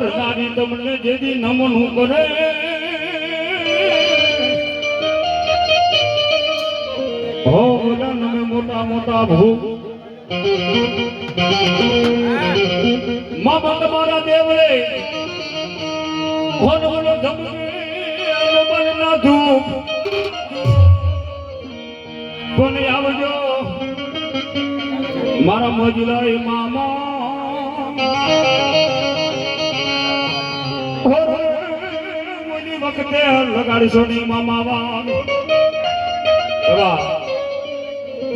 નારી તમને જેથી નમનું કરે. ભોગલા નમે મોટા મોટા ભૂ માં તમારા દેવળે ભોન બોલો ધમકે મન ના ધૂપ. આવજો? મારા મોજીલા મામા. વખતે લગાડીશો ની મામા વાન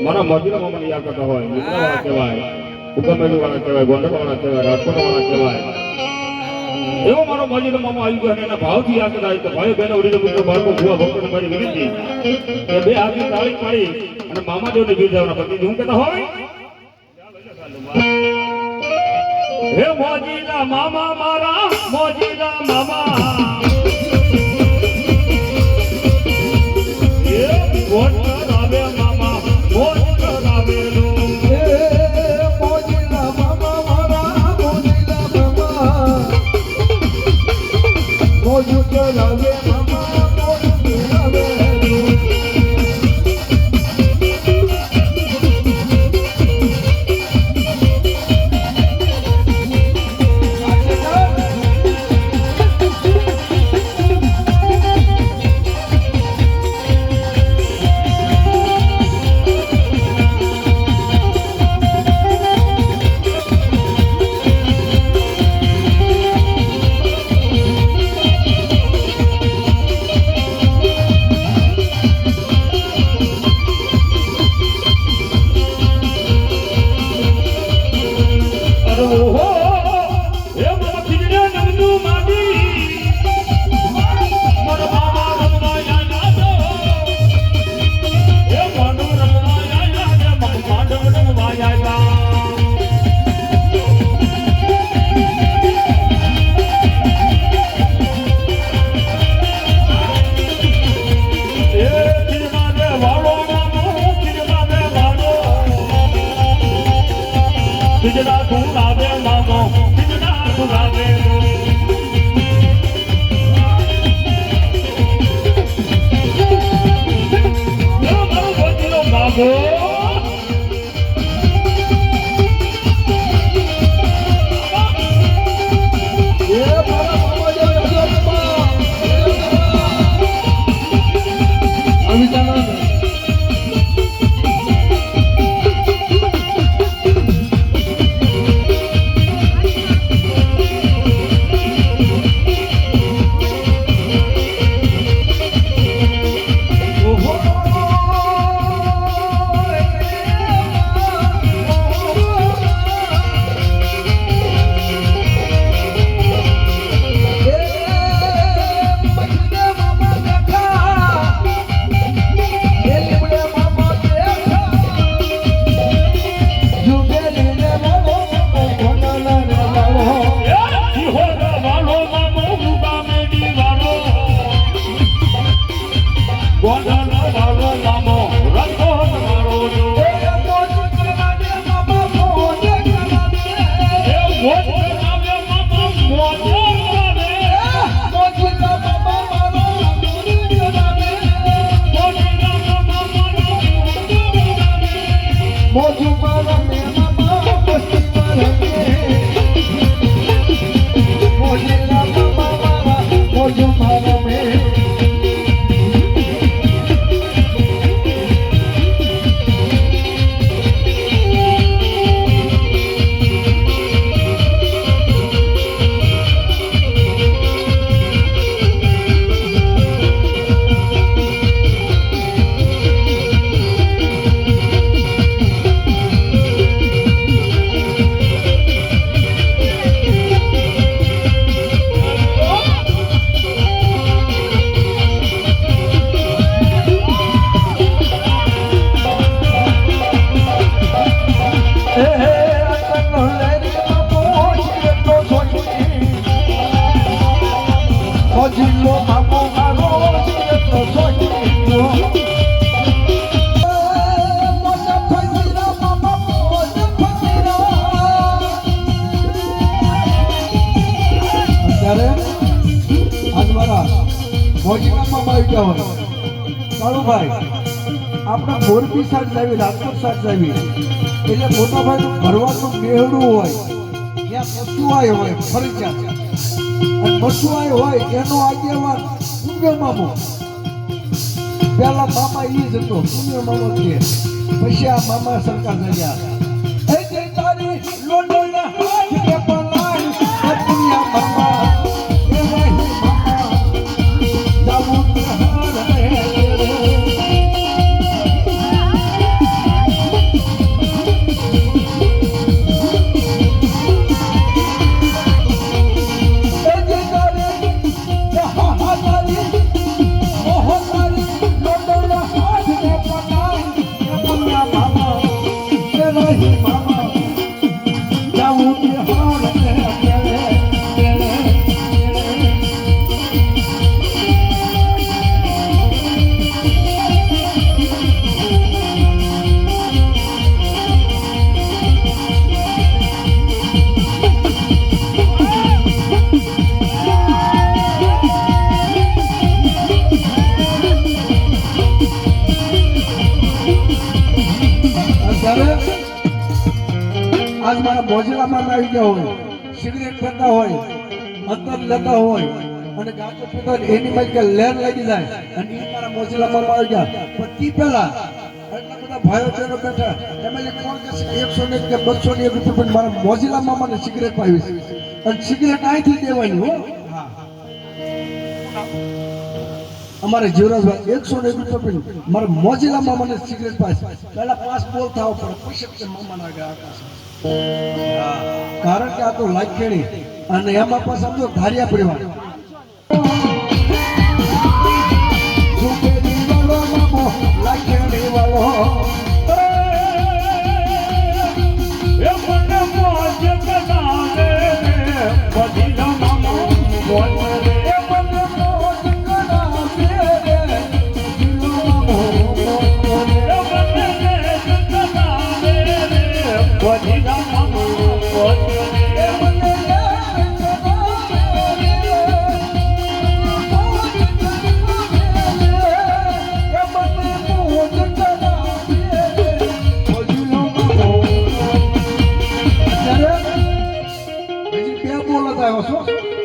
મારા મોજીલા મામાને યાદ હોય મિત્ર વાળા કહેવાય વાળા કહેવાય ગોંડલ વાળા કહેવાય વાળા કહેવાય. એવો મારો મોજીલો મામા આવી ગયો અને એના ભાવથી યાદ કરાય તો ભાઈ બહેનો ઉડી મિત્રો બાળકો ભૂવા ભક્તોને મારી વિનંતી. બે હાથની તાળી પાડી અને મામા દેવને ગીત જવાના પતિ હું કહેતા હોય હે મોજીલા મામા મારા મોજીલા મામા. Hey. મોજીનામાં આવી ગયા હોય. કાળુભાઈ આપણે મોરબી સાઈડ જાવી રાજકોટ સાઈડ લાવી એટલે મોટાભાઈ ભરવાનું બેહડું હોય, ત્યાં પશુઆય હોય, ફરજિયાત. અને પશુઆય હોય, એનો આગેવાન પુણ્ય મામો. પેલા મામા એ જ હતો, પુણ્ય મામો છે. પછી આ મામા સરકાર જગ્યા મોજલામાં આવી ગયા હોય, સિગરેટ પીતા હોય અંદર લેતા હોય, અને ગાતો પીતો હોય એની માં કે લેર લાગી જાય, અને એ મારા મોજલામાં આવી ગયા. પણ તી પહેલા એટલા બધા ભાઈઓ બહેનો બેઠા, એમાં કોણ કે એકસો ને કે એક રૂપિયા મારા મોજલામાં મને સિગરેટ પાવી છે. અને સિગરેટ અહીંથી દેવાની હો. અમારે જીવરાજભાઈ એકસો ને એક રૂપિયા મારા મોજીલામાં મને સિગરેટ પાસ પહેલા પાસ બોલ થાવ પડે પૈસા મામા ના ગયા કારણ કે આ તો લાખેણી. અને એમાં પણ સમજો ધાર્યા પરિવાર.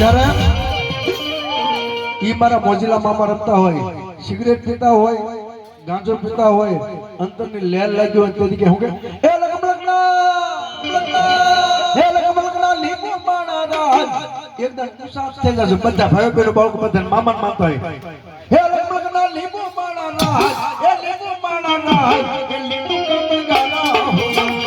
જ્યારે એ મારા મોજીલા મામા રમતા હોય, સિગરેટ પીતા હોય, ગાંજો પીતા હોય, અંતરની લેર લાગી હોય તો કે હું કે, હે એકદમ સાફ થઈ બાળકો બધા મામા માનતા હોય. લીંબુ માણા રાજ એ લીંબુ માણા રાજ એ લીંબુ કમંગા રાજ